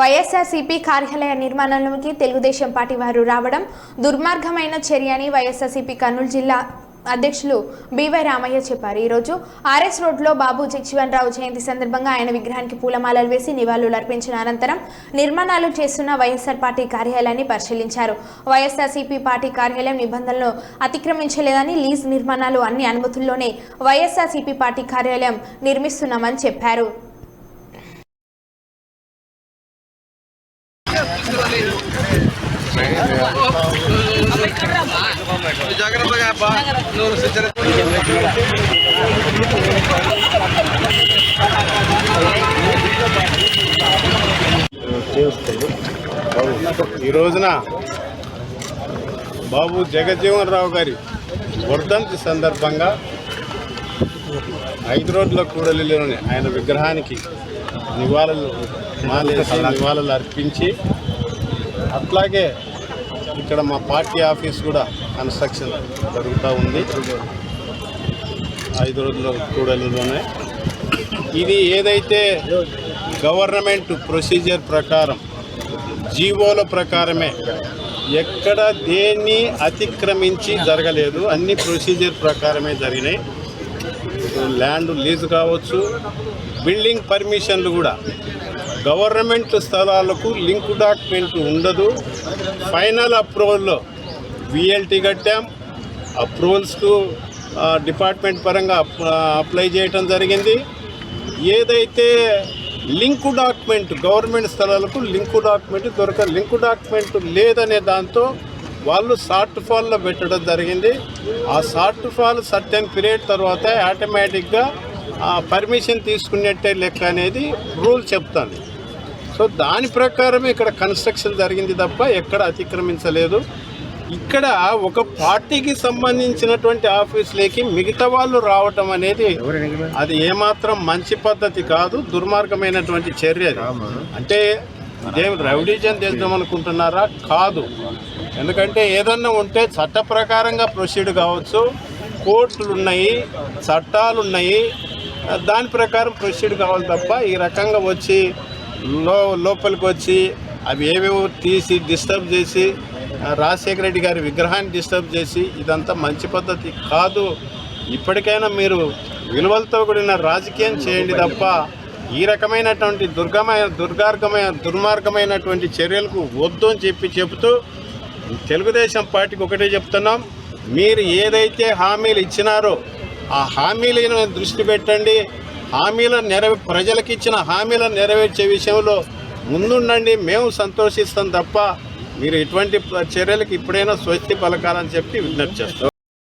వైఎస్ఆర్సీపీ కార్యాలయ నిర్మాణంలోకి తెలుగుదేశం పార్టీ వారు రావడం దుర్మార్గమైన చర్య అని వైఎస్ఆర్సీపీ కర్నూలు జిల్లా అధ్యక్షులు బివై రామయ్య చెప్పారు. ఈరోజు ఆర్ఎస్ రోడ్లో బాబు జగ్జీవన్ రావు జయంతి సందర్భంగా ఆయన విగ్రహానికి పూలమాలలు వేసి నివాళులు అర్పించిన అనంతరం నిర్మాణాలు చేస్తున్న వైఎస్ఆర్ పార్టీ కార్యాలయాన్ని పరిశీలించారు. వైఎస్ఆర్సీపీ పార్టీ కార్యాలయం నిబంధనలను అతిక్రమించలేదని లీజ్ నిర్మాణాలు అన్ని అనుమతుల్లోనే వైఎస్ఆర్సీపీ పార్టీ కార్యాలయం నిర్మిస్తున్నామని చెప్పారు. జాగ్రత్తగా అబ్బా నువ్వు సిద్ధరి ఈ రోజున బాబు జగజ్జీవన్ రావు గారి వర్ధంతి సందర్భంగా ఐదు రోజుల కూడలిలోని ఆయన విగ్రహానికి నివాళులు మాలేసి నివాళులు అర్పించి అట్లాగే ఇక్కడ మా పార్టీ ఆఫీస్ కూడా కన్స్ట్రక్షన్ జరుగుతూ ఉంది. ఐదు రోజుల కూడలిలోనే. ఇది ఏదైతే గవర్నమెంట్ ప్రొసీజర్ ప్రకారం జీవోల ప్రకారమే ఎక్కడ దేన్ని అతిక్రమించి జరగలేదు అన్ని ప్రొసీజర్ ప్రకారమే జరిగినాయి. ల్యాండ్ లీజు కావచ్చు బిల్డింగ్ పర్మిషన్లు కూడా గవర్నమెంట్ స్థలాలకు లింక్ డాక్యుమెంట్ ఉండదు. ఫైనల్ అప్రూవల్లో విఎల్టీ కట్టాం. అప్రూవల్స్కు డిపార్ట్మెంట్ పరంగా అప్లై చేయటం జరిగింది. ఏదైతే లింకు డాక్యుమెంట్ గవర్నమెంట్ స్థలాలకు లింకు డాక్యుమెంట్ దొరక లింకు డాక్యుమెంట్ లేదనే దాంతో వాళ్ళు షార్ట్ ఫాల్లో పెట్టడం జరిగింది. ఆ షార్ట్ ఫాల్ సర్టెన్ పీరియడ్ తర్వాత ఆటోమేటిక్గా పర్మిషన్ తీసుకున్నట్టే లెక్క అనేది రూల్ చెప్తాను సో దాని ప్రకారం ఇక్కడ కన్స్ట్రక్షన్ జరిగింది తప్ప ఎక్కడ అతిక్రమించలేదు. ఇక్కడ ఒక పార్టీకి సంబంధించినటువంటి ఆఫీసులకి మిగతా వాళ్ళు రావటం అనేది అది ఏమాత్రం మంచి పద్ధతి కాదు దుర్మార్గమైనటువంటి చర్య. అంటే ఇదేం రౌడీజం చేద్దాం అనుకుంటున్నారా? కాదు. ఎందుకంటే ఏదన్నా ఉంటే చట్ట ప్రకారంగా ప్రొసీడ్ కావచ్చు కోర్టులు ఉన్నాయి చట్టాలు ఉన్నాయి దాని ప్రకారం ప్రొసీడ్ కావాలి తప్ప ఈ రకంగా వచ్చి లో లోపలికి వచ్చి అవి ఏవేవో తీసి డిస్టర్బ్ చేసి రాజశేఖర రెడ్డి గారి విగ్రహాన్ని డిస్టర్బ్ చేసి ఇదంతా మంచి పద్ధతి కాదు. ఇప్పటికైనా మీరు విలువలతో కూడిన రాజకీయం చేయండి తప్ప ఈ రకమైనటువంటి దుర్గమైన దుర్గార్గమైన దుర్మార్గమైనటువంటి చర్యలకు వద్దు అని చెప్పి చెబుతూ తెలుగుదేశం పార్టీకి ఒకటే చెప్తున్నాం. మీరు ఏదైతే హామీలు ఇచ్చినారో ఆ హామీలను దృష్టి పెట్టండి. హామీలను నెరవే ప్రజలకు ఇచ్చిన హామీలను నెరవేర్చే విషయంలో ముందుండండి మేము సంతోషిస్తాం తప్ప మీరు ఇటువంటి చర్యలకు ఇప్పుడైనా స్వస్తి పలకాలని చెప్పి విజ్ఞప్తి చేస్తాం